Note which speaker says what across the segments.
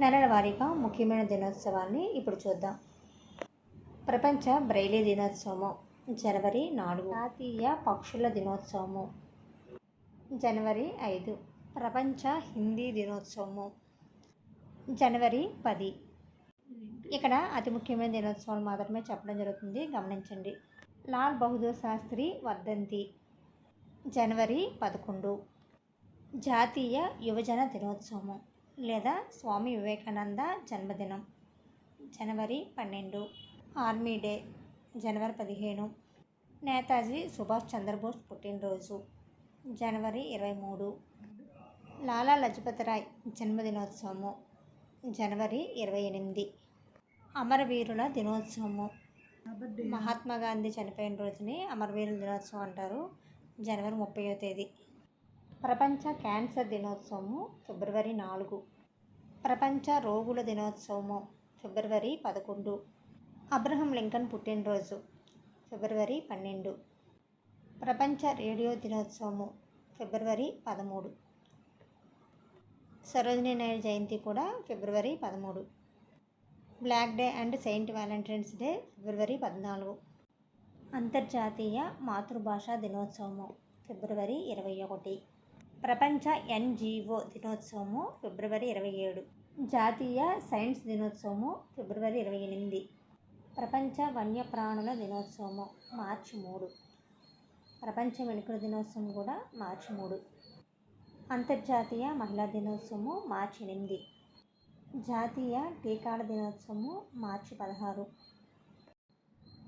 Speaker 1: నెలల వారీగా ముఖ్యమైన దినోత్సవాన్ని ఇప్పుడు చూద్దాం. ప్రపంచ బ్రైలీ దినోత్సవము జనవరి నాలుగు. జాతీయ పక్షుల దినోత్సవము జనవరి ఐదు. ప్రపంచ హిందీ దినోత్సవము జనవరి పది. ఇక్కడ అతి ముఖ్యమైన దినోత్సవాలు మాత్రమే చెప్పడం జరుగుతుంది. గమనించండి. లాల్ బహదూర్ శాస్త్రి వర్ధంతి జనవరి పదకొండు. జాతీయ యువజన దినోత్సవము లేదా స్వామి వివేకానంద జన్మదినం జనవరి పన్నెండు. ఆర్మీ డే జనవరి పదిహేను. నేతాజీ సుభాష్ చంద్రబోస్ పుట్టినరోజు జనవరి ఇరవై మూడు. లాలా లజపతి రాయ్ జన్మదినోత్సవము జనవరి ఇరవై ఎనిమిది. అమరవీరుల దినోత్సవము. మహాత్మా గాంధీ చనిపోయిన రోజుని అమరవీరుల దినోత్సవం అంటారు జనవరి ముప్పైవ తేదీ. ప్రపంచ క్యాన్సర్ దినోత్సవము ఫిబ్రవరి నాలుగు. ప్రపంచ రోగుల దినోత్సవము ఫిబ్రవరి పదకొండు. అబ్రహం లింకన్ పుట్టినరోజు ఫిబ్రవరి పన్నెండు. ప్రపంచ రేడియో దినోత్సవము ఫిబ్రవరి పదమూడు. సరోజినీ నాయుడు జయంతి కూడా ఫిబ్రవరి పదమూడు. Black day and saint Valentine's day ఫిబ్రవరి పద్నాలుగు. అంతర్జాతీయ మాతృభాషా దినోత్సవము ఫిబ్రవరి ఇరవై ఒకటి. ప్రపంచ ఎన్జిఓ దినోత్సవము ఫిబ్రవరి ఇరవై ఏడు. జాతీయ సైన్స్ దినోత్సవము ఫిబ్రవరి ఇరవై ఎనిమిది. ప్రపంచ వన్యప్రాణుల దినోత్సవము మార్చి మూడు. ప్రపంచ వెనుకల దినోత్సవం కూడా మార్చి మూడు. అంతర్జాతీయ మహిళా దినోత్సవము మార్చి ఎనిమిది. జాతీయ టీకాల దినోత్సవము మార్చి పదహారు.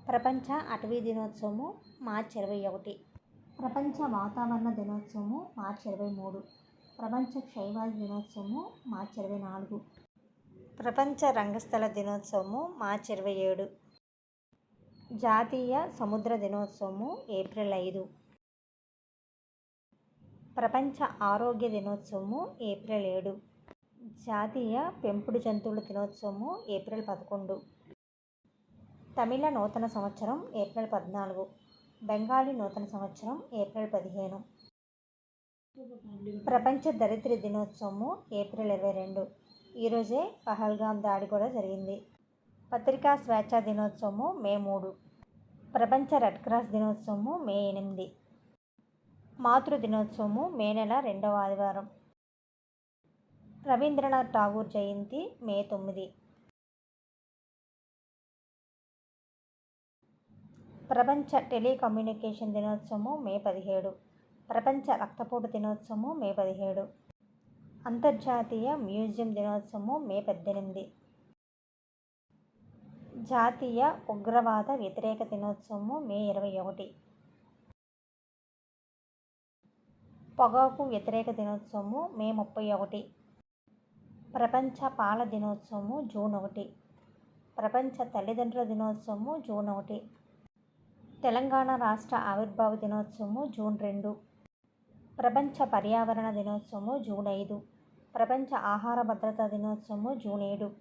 Speaker 1: ప్రపంచ అటవీ దినోత్సవము మార్చి ఇరవై ఒకటి. ప్రపంచ వాతావరణ దినోత్సవము మార్చి ఇరవై మూడు. ప్రపంచ క్షయవాయు దినోత్సవము మార్చి ఇరవై నాలుగు. ప్రపంచ రంగస్థల దినోత్సవము మార్చి ఇరవై ఏడు. జాతీయ సముద్ర దినోత్సవము ఏప్రిల్ ఐదు. ప్రపంచ ఆరోగ్య దినోత్సవము ఏప్రిల్ ఏడు. జాతీయ పెంపుడు జంతువుల దినోత్సవము ఏప్రిల్ పదకొండు. తమిళ నూతన సంవత్సరం ఏప్రిల్ పద్నాలుగు. బెంగాలీ నూతన సంవత్సరం ఏప్రిల్ పదిహేను. ప్రపంచ దరిద్ర దినోత్సవము ఏప్రిల్ ఇరవై రెండు. ఈరోజే పహల్గాం దాడి కూడా జరిగింది. పత్రికా స్వేచ్ఛా దినోత్సవము మే మూడు. ప్రపంచ రెడ్ క్రాస్ దినోత్సవము మే ఎనిమిది. మాతృ దినోత్సవము మే నెల రెండవ ఆదివారం. రవీంద్రనాథ్ ఠాగూర్ జయంతి మే తొమ్మిది. ప్రపంచ టెలికమ్యూనికేషన్ దినోత్సవము మే పదిహేడు. ప్రపంచ రక్తపోటు దినోత్సవము మే పదిహేడు. అంతర్జాతీయ మ్యూజియం దినోత్సవము మే పద్దెనిమిది. జాతీయ ఉగ్రవాద వ్యతిరేక దినోత్సవము మే ఇరవై ఒకటి. పొగాకు వ్యతిరేక దినోత్సవము మే ముప్పై ఒకటి. ప్రపంచ పాల దినోత్సవము జూన్ ఒకటి. ప్రపంచ తల్లిదండ్రుల దినోత్సవము జూన్ ఒకటి. తెలంగాణ రాష్ట్ర ఆవిర్భావ దినోత్సవము జూన్ రెండు. ప్రపంచ పర్యావరణ దినోత్సవము జూన్ ఐదు. ప్రపంచ ఆహార భద్రతా దినోత్సవము జూన్ ఏడు.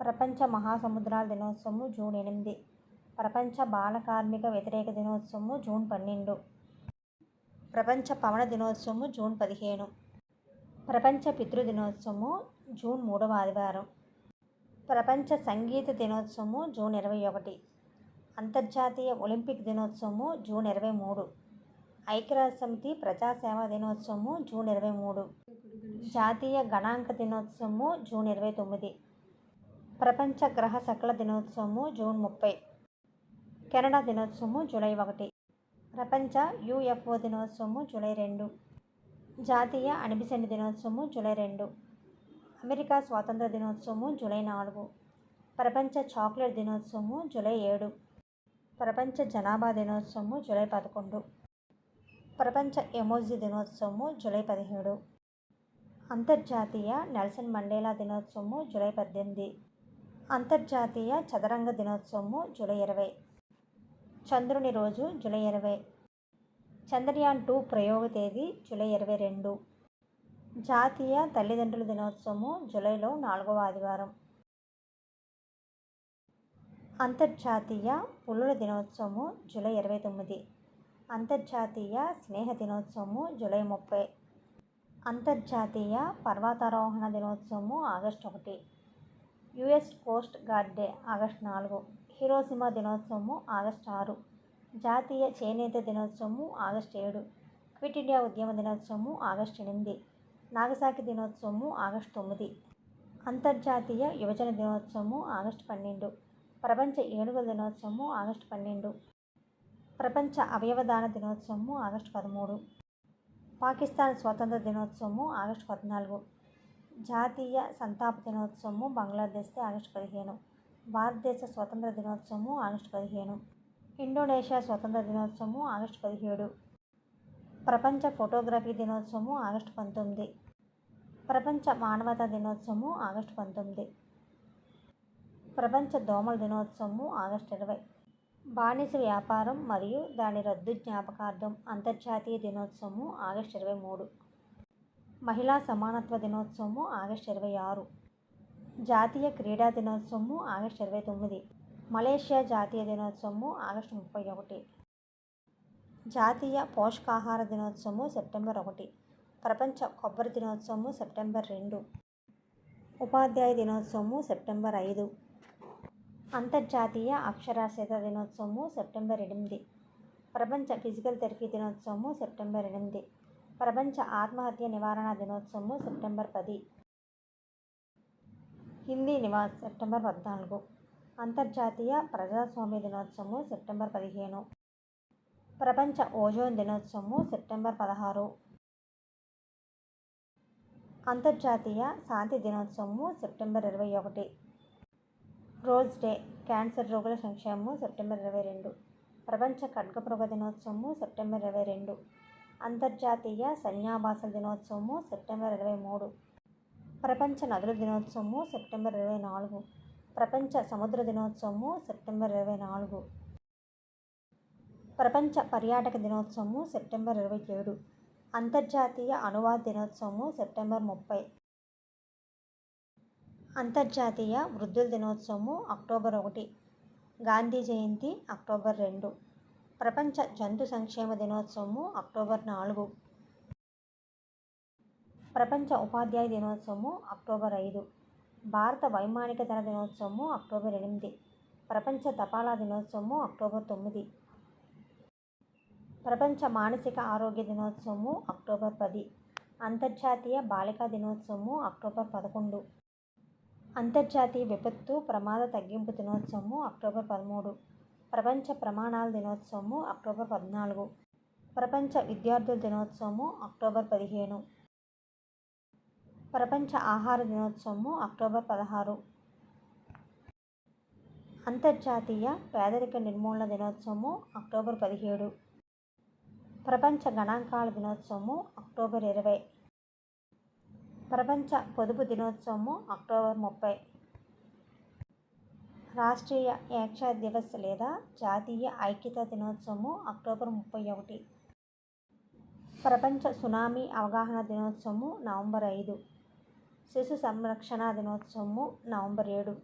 Speaker 1: ప్రపంచ మహాసముద్రాల దినోత్సవము జూన్ ఎనిమిది. ప్రపంచ బాల కార్మిక వ్యతిరేక దినోత్సవము జూన్ పన్నెండు. ప్రపంచ పవన దినోత్సవము జూన్ పదిహేను. ప్రపంచ పితృ దినోత్సవము జూన్ మూడవ ఆదివారం. ప్రపంచ సంగీత దినోత్సవము జూన్ ఇరవై ఒకటి. అంతర్జాతీయ ఒలింపిక్ దినోత్సవము జూన్ ఇరవై మూడు. ఐక్యరాజ్య సమితి ప్రజాసేవా దినోత్సవము జూన్ ఇరవై మూడు. జాతీయ గణాంక దినోత్సవము జూన్ ఇరవై తొమ్మిది. ప్రపంచ గ్రహ సకల దినోత్సవము జూన్ ముప్పై. కెనడా దినోత్సవము జూలై ఒకటి. ప్రపంచ యుఎఫ్ఓ దినోత్సవము జూలై రెండు. జాతీయ అణిబిసెండి దినోత్సవము జూలై రెండు. అమెరికా స్వాతంత్ర దినోత్సవము జూలై నాలుగు. ప్రపంచ చాక్లెట్ దినోత్సవము జూలై ఏడు. ప్రపంచ జనాభా దినోత్సవము జూలై పదకొండు. ప్రపంచ ఎమోజీ దినోత్సవము జూలై పదిహేడు. అంతర్జాతీయ నెల్సన్ మండేలా దినోత్సవము జూలై పద్దెనిమిది. అంతర్జాతీయ చదరంగ దినోత్సవము జూలై ఇరవై. చంద్రుని రోజు జూలై ఇరవై. చంద్రయాన్ టూ ప్రయోగ తేదీ జూలై ఇరవై రెండు. జాతీయ తల్లిదండ్రుల దినోత్సవము జూలైలో నాలుగవ ఆదివారం. అంతర్జాతీయ పులుల దినోత్సవము జూలై ఇరవై తొమ్మిది. అంతర్జాతీయ స్నేహ దినోత్సవము జూలై ముప్పై. అంతర్జాతీయ పర్వతారోహణ దినోత్సవము ఆగస్టు ఒకటి. US coast guard day August నాలుగు. హీరోసిమా దినోత్సవము ఆగస్టు ఆరు. జాతీయ చేనేత దినోత్సవము ఆగస్టు ఏడు. క్విట్ ఇండియా ఉద్యమ దినోత్సవము ఆగస్టు ఎనిమిది. నాగసాకి దినోత్సవము ఆగస్టు తొమ్మిది. అంతర్జాతీయ యువజన దినోత్సవము ఆగస్టు పన్నెండు. ప్రపంచ ఏనుగుల దినోత్సవము ఆగస్టు పన్నెండు. ప్రపంచ అవయవదాన దినోత్సవము ఆగస్టు పదమూడు. పాకిస్తాన్ స్వాతంత్ర దినోత్సవము ఆగస్టు పద్నాలుగు. జాతీయ సంతాప దినోత్సవము బంగ్లాదేశ్ ఆగస్టు పదిహేను. భారతదేశ స్వతంత్ర దినోత్సవము ఆగస్టు పదిహేను. ఇండోనేషియా స్వతంత్ర దినోత్సవము ఆగస్టు పదిహేడు. ప్రపంచ ఫోటోగ్రఫీ దినోత్సవము ఆగస్టు పంతొమ్మిది. ప్రపంచ మానవతా దినోత్సవము ఆగస్టు పంతొమ్మిది. ప్రపంచ దోమల దినోత్సవము ఆగస్టు ఇరవై. బానిస వ్యాపారం మరియు దాని రద్దు జ్ఞాపకార్థం అంతర్జాతీయ దినోత్సవము ఆగస్టు ఇరవై మూడు. మహిళా సమానత్వ దినోత్సవము ఆగస్టు ఇరవై ఆరు. జాతీయ క్రీడా దినోత్సవము ఆగస్టు ఇరవై తొమ్మిది. మలేషియా జాతీయ దినోత్సవము ఆగస్టు ముప్పై ఒకటి. జాతీయ పోషకాహార దినోత్సవము సెప్టెంబర్ ఒకటి. ప్రపంచ కొబ్బరి దినోత్సవము సెప్టెంబర్ రెండు. ఉపాధ్యాయ దినోత్సవము సెప్టెంబర్ ఐదు. అంతర్జాతీయ అక్షరాస్యత దినోత్సవము సెప్టెంబర్ ఎనిమిది. ప్రపంచ ఫిజికల్ థెరపీ దినోత్సవము సెప్టెంబర్ ఎనిమిది. ప్రపంచ ఆత్మహత్య నివారణ దినోత్సవము సెప్టెంబర్ పది. హిందీ నివాస్ సెప్టెంబర్ పద్నాలుగు. అంతర్జాతీయ ప్రజాస్వామ్య దినోత్సవము సెప్టెంబర్ పదిహేను. ప్రపంచ ఓజోన్ దినోత్సవము సెప్టెంబర్ పదహారు. అంతర్జాతీయ శాంతి దినోత్సవము సెప్టెంబర్ ఇరవై ఒకటి. రోజ్ డే క్యాన్సర్ రోగుల సంక్షేమము సెప్టెంబర్ ఇరవై రెండు. ప్రపంచ ఖడ్గమృగ దినోత్సవము సెప్టెంబర్ ఇరవై రెండు. అంతర్జాతీయ సంజ్ఞాభాష దినోత్సవము సెప్టెంబర్ ఇరవై మూడు. ప్రపంచ నదుల దినోత్సవము సెప్టెంబర్ ఇరవై నాలుగు. ప్రపంచ సముద్ర దినోత్సవము సెప్టెంబర్ ఇరవై నాలుగు. ప్రపంచ పర్యాటక దినోత్సవము సెప్టెంబర్ ఇరవై ఏడు. అంతర్జాతీయ అనువాద దినోత్సవము సెప్టెంబర్ ముప్పై. అంతర్జాతీయ వృద్ధుల దినోత్సవము అక్టోబర్ ఒకటి గాంధీ జయంతి అక్టోబర్ రెండు ప్రపంచ జంతు సంక్షేమ దినోత్సవము అక్టోబర్ నాలుగు ప్రపంచ ఉపాధ్యాయ దినోత్సవము అక్టోబర్ ఐదు భారత వైమానిక ధర దినోత్సవము అక్టోబర్ ఎనిమిది ప్రపంచ తపాలా దినోత్సవము అక్టోబర్ తొమ్మిది ప్రపంచ మానసిక ఆరోగ్య దినోత్సవము అక్టోబర్ పది అంతర్జాతీయ బాలికా దినోత్సవము అక్టోబర్ పదకొండు అంతర్జాతీయ విపత్తు ప్రమాద తగ్గింపు దినోత్సవము అక్టోబర్ పదమూడు. ప్రపంచ ప్రమాణాల దినోత్సవము అక్టోబర్ పద్నాలుగు. ప్రపంచ విద్యార్థుల దినోత్సవము అక్టోబర్ పదిహేను. ప్రపంచ ఆహార దినోత్సవము అక్టోబర్ పదహారు. అంతర్జాతీయ పేదరిక నిర్మూలన దినోత్సవము అక్టోబర్ పదిహేడు. ప్రపంచ గణాంకాల దినోత్సవము అక్టోబర్ ఇరవై. ప్రపంచ పొదుపు దినోత్సవము అక్టోబర్ ముప్పై. రాష్ట్రీయ ఏక్ష దివస్ లేదా జాతీయ ఐక్యతా దినోత్సవము అక్టోబర్ ముప్పై ఒకటి. ప్రపంచ సునామీ అవగాహన దినోత్సవము నవంబర్ ఐదు. శిశు సంరక్షణ దినోత్సవము నవంబర్ ఏడు.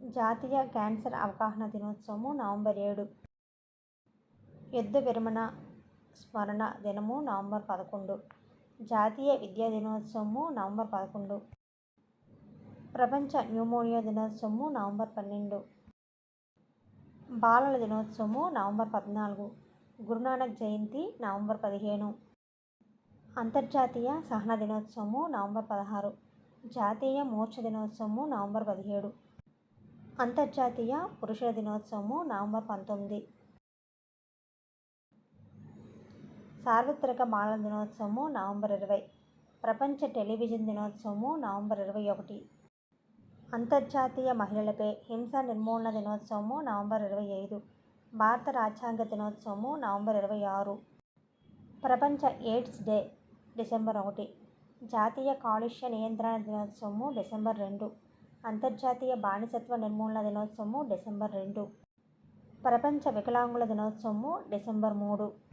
Speaker 1: జాతీయ క్యాన్సర్ అవగాహన దినోత్సవము నవంబర్ ఏడు. యుద్ధ విరమణ స్మరణ దినము నవంబర్ పదకొండు. జాతీయ విద్యా దినోత్సవము నవంబర్ పదకొండు. ప్రపంచ న్యూమోనియా దినోత్సవము నవంబర్ పన్నెండు. బాలల దినోత్సవము నవంబర్ పద్నాలుగు. గురునానక్ జయంతి నవంబర్ పదిహేను. అంతర్జాతీయ సహన దినోత్సవము నవంబర్ పదహారు. జాతీయ మోక్ష దినోత్సవము నవంబర్ పదిహేడు. అంతర్జాతీయ పురుషుల దినోత్సవము నవంబర్ పంతొమ్మిది. సార్వత్రిక మానవ దినోత్సవము నవంబర్ ఇరవై ప్రపంచ టెలివిజన్ దినోత్సవము నవంబర్ ఇరవై ఒకటి. అంతర్జాతీయ మహిళలపై హింస నిర్మూలన దినోత్సవము నవంబర్ ఇరవై ఐదు భారత రాజ్యాంగ దినోత్సవము నవంబర్ ఇరవై ఆరు. ప్రపంచ ఎయిడ్స్ డే డిసెంబర్ ఒకటి జాతీయ కాలుష్య నియంత్రణ దినోత్సవము డిసెంబర్ రెండు అంతర్జాతీయ బానిసత్వ నిర్మూలన దినోత్సవము డిసెంబర్ రెండు. ప్రపంచ వికలాంగుల దినోత్సవము డిసెంబర్ మూడు.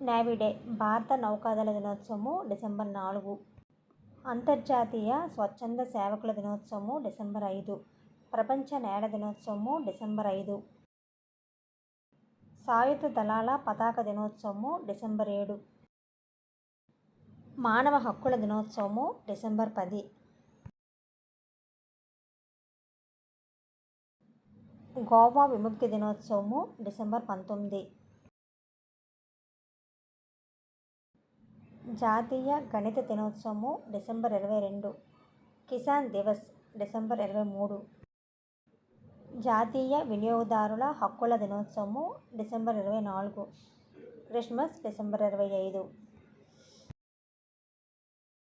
Speaker 1: నావిడే భారత నౌకాదళ దినోత్సవము డిసెంబర్ నాలుగు. అంతర్జాతీయ స్వచ్ఛంద సేవకుల దినోత్సవము డిసెంబర్ ఐదు. ప్రపంచ నేల దినోత్సవము డిసెంబర్ ఐదు. సాయుధ దళాల పతాక దినోత్సవము డిసెంబర్ ఏడు. మానవ హక్కుల దినోత్సవము డిసెంబర్ పది. గోవా విముక్తి దినోత్సవము డిసెంబర్ పంతొమ్మిది. జాతీయ గణిత దినోత్సవము డిసెంబర్ ఇరవై రెండు. కిసాన్ దివస్ డిసెంబర్ ఇరవై మూడు. జాతీయ వినియోగదారుల హక్కుల దినోత్సవము డిసెంబర్ ఇరవై నాలుగు. క్రిస్మస్ డిసెంబర్ ఇరవై ఐదు.